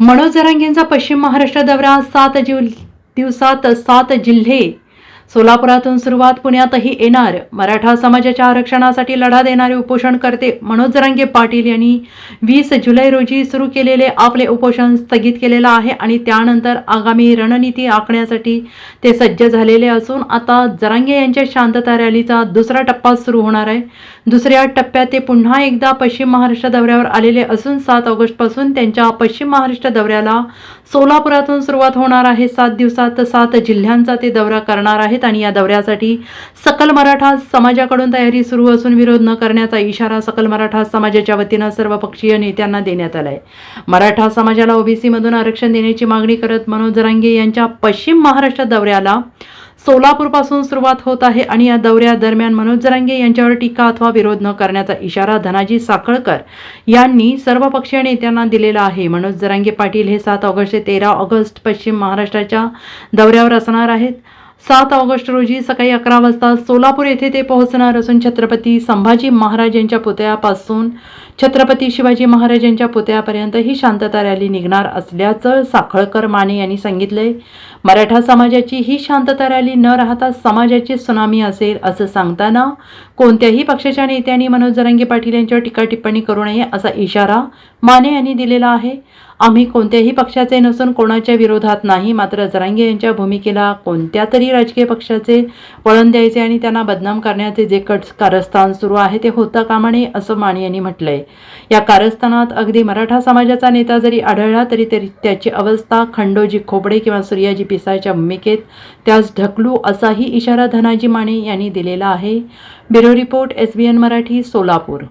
मनोज जरांगेंचा पश्चिम महाराष्ट्र दौरा सात दिवसात सात जिल्हे सोलापुरातून सुरुवात पुण्यातही येणार. मराठा समाजाच्या आरक्षणासाठी लढा देणारे उपोषणकर्ते मनोज जरांगे पाटील यांनी वीस जुलै रोजी सुरू केलेले आपले उपोषण स्थगित केलेलं आहे आणि त्यानंतर आगामी रणनीती आखण्यासाठी ते सज्ज झालेले असून आता जरांगे यांच्या शांतता रॅलीचा दुसरा टप्पा सुरू होणार आहे. दुसऱ्या टप्प्यात ते पुन्हा एकदा पश्चिम महाराष्ट्र दौऱ्यावर आलेले असून सात ऑगस्टपासून त्यांच्या पश्चिम महाराष्ट्र दौऱ्याला सोलापुरातून सुरुवात होणार आहे. सात दिवसात सात जिल्ह्यांचा ते दौरा करणार आहेत. आणि या दौऱ्यासाठी सकल मराठा समाजाकडून तयारी सुरू असून विरोध न करण्याचा इशारा सकल मराठा समाजाच्या वतीनं सर्व पक्षीय नेत्यांना देण्यात आला आहे मराठा समाजाला ओबीसीमधून आरक्षण देण्याची मागणी करत मनोज जरांगे यांच्या पश्चिम महाराष्ट्र दौऱ्याला सोलापूरपासून सुरुवात होत आहे आणि या दौऱ्यादरम्यान मनोज जरांगे यांच्यावर टीका अथवा विरोध न करण्याचा इशारा धनाजी साखळकर यांनी सर्व पक्षीय नेत्यांना दिलेला आहे. मनोज जरांगे पाटील हे सात ऑगस्ट ते तेरा ऑगस्ट पश्चिम महाराष्ट्राच्या दौऱ्यावर असणार आहेत. सात ऑगस्ट रोजी सकाळी अकरा वाजता सोलापूर येथे ते पोहोचणार असून छत्रपती संभाजी महाराज यांच्या पुतळ्यापासून छत्रपती शिवाजी महाराज यांच्या पुतळ्यापर्यंत ही शांतता रॅली निघणार असल्याचं साखळकर माने यांनी सांगितलंय. मराठा समाजाची ही शांतता रॅली न राहता समाजाची सुनामी असेल असं सांगताना कोणत्याही पक्षाच्या नेत्यांनी मनोज जरांगे पाटील यांच्यावर टीका टिप्पणी करू नये असा इशारा माने यांनी दिलेला आहे. आम्ही कोणत्याही पक्षाचे नसून कोणाच्या विरोधात नाही मात्र जरांगे यांच्या भूमिकेला कोणत्या तरी राजकीय पक्षाचे वळण द्यायचे आणि त्यांना बदनाम करण्याचे जे कट कारस्थान सुरू आहे ते होता कामा नये असं माने यांनी म्हटलंय. या कारस्थानात अगदी मराठा समाजाचा नेता जरी आढळला तरी तरी त्याची अवस्था खंडोजी खोपडे किंवा सूर्याजी पिसायच्या भूमिकेत त्यास ढकलू असाही इशारा धनाजी माने यांनी दिलेला आहे. Bureau report S B N Marathi Solapur.